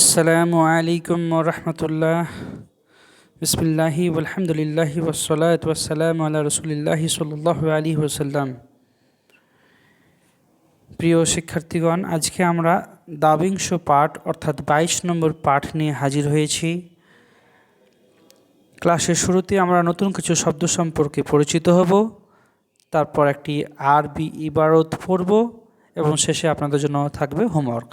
আসসালামু আলাইকুম রহমতুল্লাহ। বিসমিল্লাহি আলহামদুলিল্লাহি ওসলাত ওয়াসালাম আল্লাহ রসুলিল্লাহি সাল্লাহ আলী ওসাল্লাম প্রিয় শিক্ষার্থীগণ, আজকে আমরা দাবিংশ পাঠ, অর্থাৎ বাইশ নম্বর পাঠ নিয়ে হাজির হয়েছি। ক্লাসের শুরুতে আমরা নতুন কিছু শব্দ সম্পর্কে পরিচিত হব, তারপর একটি আরবি ইবারত পড়ব, এবং শেষে আপনাদের জন্য থাকবে হোমওয়ার্ক।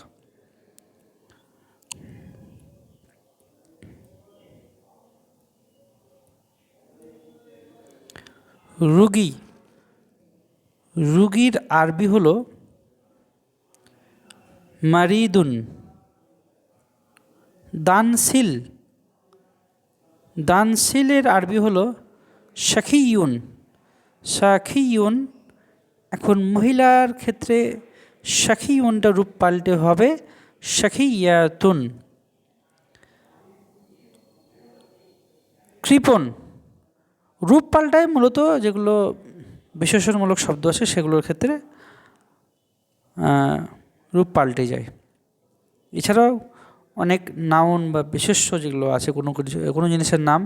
রুগী। রুগীর আরবি হল মারিদুন। দানশিল। দানশিলের আরবি হল শাখিউন শাখিউন এখন মহিলার ক্ষেত্রে শাখিউনটা রূপ পাল্টে হবে শাখিয়াতুন কৃপণ রূপ পাল্টায় মূলত যেগুলো বিশেষণমূলক শব্দ আছে সেগুলোর ক্ষেত্রে রূপ পাল্টে যায়। এছাড়াও অনেক নাউন বা বিশেষ্য যেগুলো আছে কোনো কোনো জিনিসের নাম,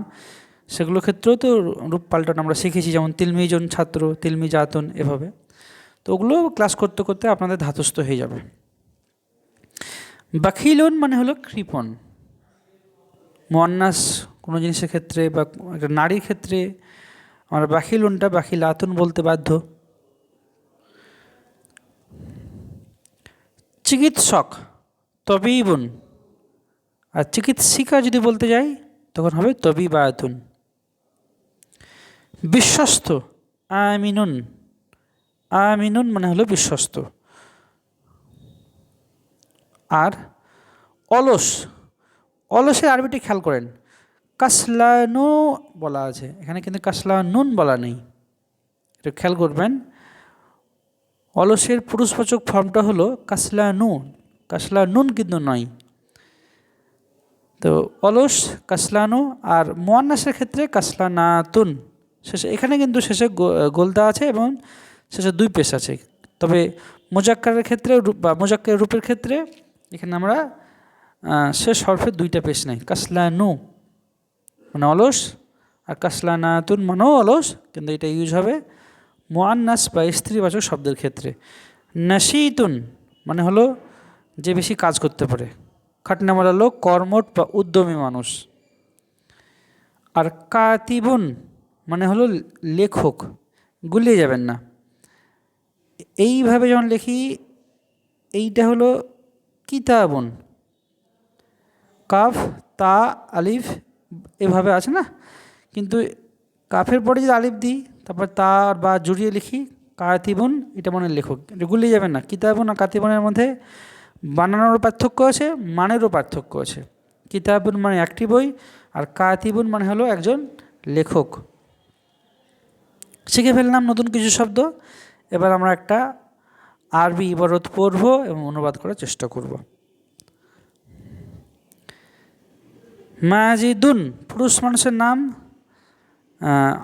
সেগুলোর ক্ষেত্রেও তো রূপ পাল্টানো আমরা শিখেছি, যেমন তিলমিজন ছাত্র তিলমি জাতন এভাবে। তো ওগুলো ক্লাস করতে করতে আপনাদের ধাতস্থ হয়ে যাবে। বাখিলন মানে হলো কৃপণ মন্নাস কোনো জিনিসের ক্ষেত্রে বা একটা নারীর ক্ষেত্রে আমরা বাখিলুনটা বাখিলাতুন বলতে বাধ্য। চিকিৎসক তবিবুন। আর চিকিৎসিকা যদি বলতে যাই, তখন হবে তবিবায়াতুন বিশ্বস্ত, আমিনুন। আমিনুন মানে হলো বিশ্বস্ত। আর অলস। অলসের আরবিটি খেয়াল করেন। কাসলানু বলা আছে। এখানে কিন্তু কাসলা নুন বলা নেই। এটা খেয়াল করবেন। অলসের পুরুষবাচক ফর্মটা হলো কাসলা নুন কাসলা নুন কিন্তু নয়। তো অলস, কাসলানু আর মোয়ান্নাসের ক্ষেত্রে কাসলানাতুন। শেষে এখানে কিন্তু শেষে গোলদা আছে এবং শেষে দুই পেশ আছে। তবে মোজাক্কারের ক্ষেত্রে বা মোজাক্কের রূপের ক্ষেত্রে এখানে আমরা শেষ হরফে দুইটা পেশ নেই। কাসলানু। মানে অলস আর কাসলানাতুন মানেও অলস কিন্তু এটা ইউজ হবে মোয়ান্নাস বা স্ত্রীবাচক শব্দের ক্ষেত্রে। নাসিতুন মানে হলো যে বেশি কাজ করতে পারে। খাটনামালা লোক কর্মট বা উদ্যমী মানুষ। আর কাতিবুন মানে হলো লেখক, গুলিয়ে যাবেন না। এইভাবে যখন লিখি, এইটা হলো কিতাবুন। কাফ, তা, আলিফ এভাবে আছে না? কিন্তু কাফের পরে যদি আলিফ দিই, তারপর তার বা জুড়িয়ে লিখি, কাতিবুন, এটা মনে লেখক। গুলিয়ে যাবেন না। কিতাবুন আর কাতিবুনের মধ্যে বানানোর পার্থক্য আছে, মানেরও পার্থক্য আছে। কিতাবুন মানে একটি বই আর কাতিবুন মানে হলো একজন লেখক। শিখে ফেললাম নতুন কিছু শব্দ। এবার আমরা একটা আরবি ইবারত পড়ব এবং অনুবাদ করার চেষ্টা করব। মাজিদুন, পুরুষ মানুষের নাম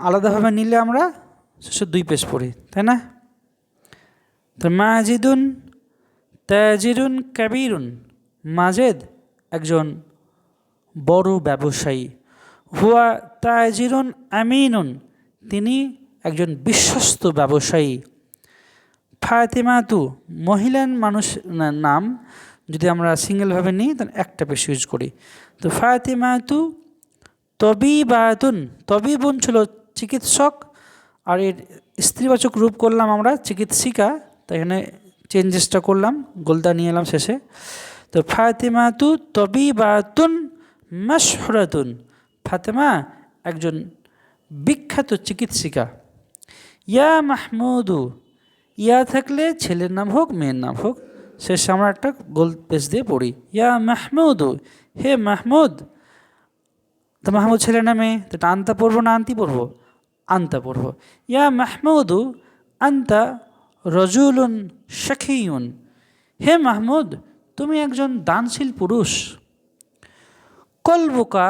আলাদাভাবে নিলে আমরা শেষে দুই পেজ পড়ি, তাই না? তো মাজিদুন, তাজিরুন, কাবিরুন, মাজেদ একজন বড় ব্যবসায়ী। হুয়া তাজিরুন আমিনুন, তিনি একজন বিশ্বস্ত ব্যবসায়ী। ফাতেমাতু মহিলান মানুষ, নাম যদি আমরা সিঙ্গেলভাবে নিই তাহলে একটা বেশি ইউজ করি। তো ফাতেমাতু তবিবাতুন, তবিবুন ছিল চিকিৎসক, আর এর স্ত্রীবাচক রূপ করলাম আমরা চিকিৎসিকা, তাই এখানে চেঞ্জেসটা করলাম, গোলদা নিয়ে এলাম শেষে। তো ফাতেমাতু তবিবাতুন মাসহরাতুন ফাতেমা একজন বিখ্যাত চিকিৎসিকা। ইয়া মাহমুদু, ইয়া থাকলে ছেলের নাম হোক, মেয়ের নাম হোক শেষে আমরা একটা গোল পেজ দিয়ে পড়ি। ইয়া মাহমুদু, হে মাহমুদ। তো মাহমুদ ছেলে নামে তো আনতা পড়ব না আনতি পড়ব? আনতা পড়ব। ইয়া মাহমুদু, আন্তা রজুলুন শাখিউন হে মাহমুদ, তুমি একজন দানশীল পুরুষ। কলবুকা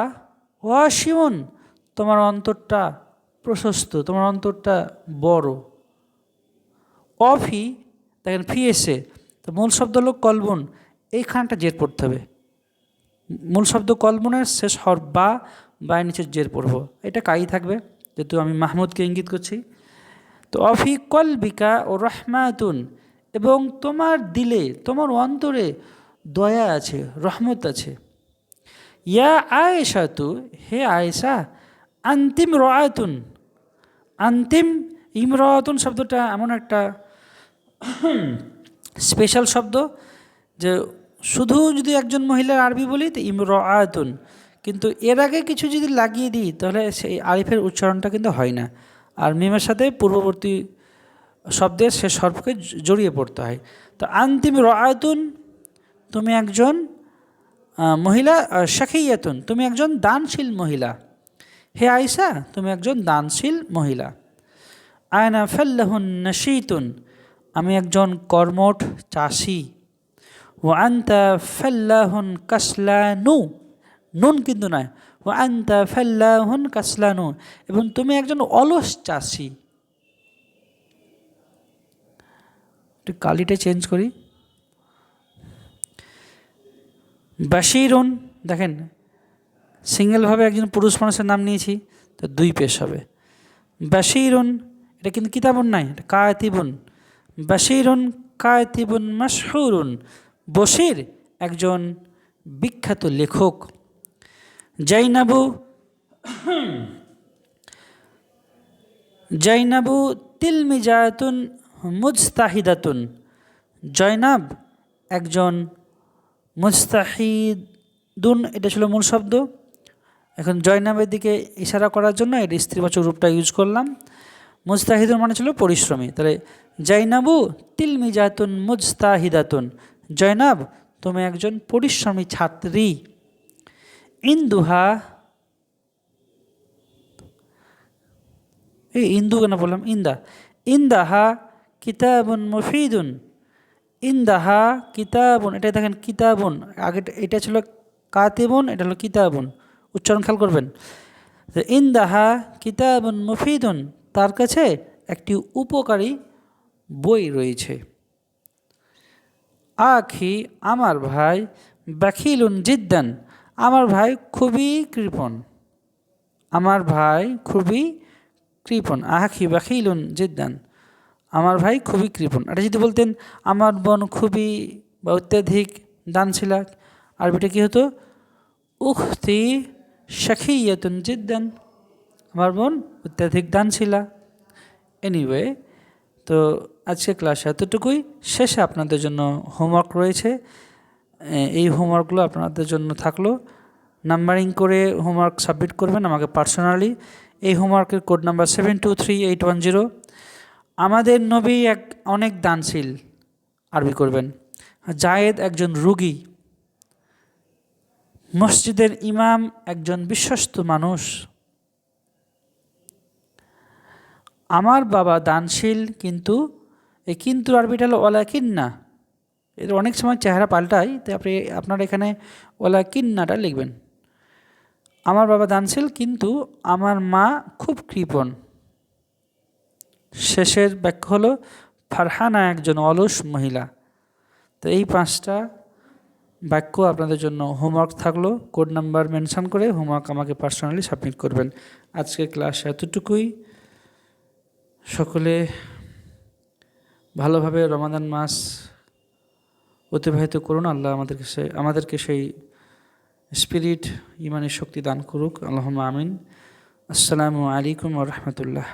ওয়াশিউন তোমার অন্তরটা প্রশস্ত, তোমার অন্তরটা বড়। অফি, দেখেন ফি এসে তো মূল শব্দ হলো কলবন। এইখানটা জের পড়তে হবে। মূল শব্দ কলমনের শেষ হর বা, বায়ের নিচে জের পড়ব। এটা কাই থাকবে, যেহেতু আমি মাহমুদকে ইঙ্গিত করছি। তো অফি কলবিকা ও রহমাতুন, এবং তোমার দিলে, তোমার অন্তরে দয়া আছে, রহমত আছে। ইয়া আয়েশা তু হে আয়েশা, আন্তিম রায়াতুন আন্তিম ইমরাতুন শব্দটা এমন একটা স্পেশাল শব্দ যে শুধু যদি একজন মহিলার আরবি বলি তো ইমরাতুন। কিন্তু এর আগে কিছু যদি লাগিয়ে দিই, তাহলে সেই আরিফের উচ্চারণটা কিন্তু হয় না। আর মিমের সাথে পূর্ববর্তী শব্দের সে সর্বকে জড়িয়ে পড়তে হয়। তো আন্তিম রায়াতুন তুমি একজন মহিলা শাখিয়াতুন, তুমি একজন দানশীল মহিলা। হে আইসা তুমি একজন দানশীল মহিলা। আয়না ফেল্লাহুন নশীতুন আমি একজন কর্মঠ চাষি। ও আন্তা ফেল্লাহুন কাসলানু নুন কিন্তু নয়। ও আন্তা ফেল্লাহুন কাসলানু এবং তুমি একজন অলস চাষি। একটু কালিটা চেঞ্জ করি। বাশিরুন, দেখেন, সিঙ্গেলভাবে একজন পুরুষ মানুষের নাম নিয়েছি, তো দুই পেশ হবে। বাশিরুন, এটা কিন্তু কিতাবুন নাই, এটা কায়তিবুন। বাশিরুন কায়তিবুন মাসহুরুন বশির একজন বিখ্যাত লেখক। জাইনাবু জাইনাবু তিলমিজাতুন মুজতাহিদাতুন। জয়নাব একজন মুস্তাহিদুন এটা ছিল মূল শব্দ। এখন জয়নাবের দিকে ইশারা করার জন্য এর স্ত্রীবাচক রূপটা ইউজ করলাম। মুস্তাহিদুন মানে ছিল পরিশ্রমী। তাহলে জৈনাবু তিলমিজাতুন মুজতাহিদাতুন। জয়নাব, তুমি একজন পরিশ্রমী ছাত্রী। ইন্দুহা, এই ইন্দু কেন বললাম? ইন্দা। ইন্দাহা কিতাবুন মুফিদুন। ইন্দাহা কিতাবুন এটা দেখেন কিতাবুন। আগে এটা ছিল কাতিবুন, এটা হলো কিতাবুন। উচ্চারণ খেয়াল করবেন। ইন্দাহা কিতাবুন মুফিদুন। তার কাছে একটি উপকারী বই রয়েছে। আখি আমার ভাই বাখিলুন জিদ্দান, আমার ভাই খুবই কৃপণ। আমার ভাই খুবই কৃপণ, আখি বাখিলুন জিদ্দান, আমার ভাই খুবই কৃপণ। এটা যদি বলতেন, আমার বোন খুবই বা অত্যাধিক দানশীলা আরবিটা কী হতো? উখতি শাখিয়াতুন জিদ্দান। আমার বোন অত্যাধিক দানশীলা এনিওয়ে তো আজকে ক্লাস এতটুকুই। শেষে আপনাদের জন্য হোমওয়ার্ক রয়েছে। এই হোমওয়ার্কগুলো আপনাদের জন্য থাকল। নাম্বারিং করে হোমওয়ার্ক সাবমিট করবেন আমাকে পার্সোনালি এই হোমওয়ার্কের code number seven two three eight one zero আমাদের নবী এক, অনেক দানশীল আরবি করবেন। জায়েদ একজন রুগী। মসজিদের ইমাম একজন বিশ্বস্ত মানুষ। আমার বাবা দানশীল, কিন্তু এই কিন্তু আরবিটা হলো ওলা কিন্না এদের অনেক সময় চেহারা পাল্টায় তো আপনি, আপনার এখানে ওলা কিন্নাটা লিখবেন। আমার বাবা দানশীল, কিন্তু আমার মা খুব কৃপণ। শেষের ব্যাখ্যা হলো, ফারহানা একজন অলস মহিলা। তো এই পাঁচটা বাক্য আপনাদের জন্য হোমওয়ার্ক থাকল। কোড নাম্বার মেনশন করে হোমওয়ার্ক আমাকে পার্সোনালি সাবমিট করবেন। আজকের ক্লাস এতটুকুই। সকলে ভালোভাবে রমাদান মাস অতিবাহিত করুন। আল্লাহ আমাদেরকে সে আমাদেরকে সেই স্পিরিট ইমানের শক্তি দান করুক। আল্লাহ আমিন। আসসালামু আলাইকুম রহমতুল্লাহ।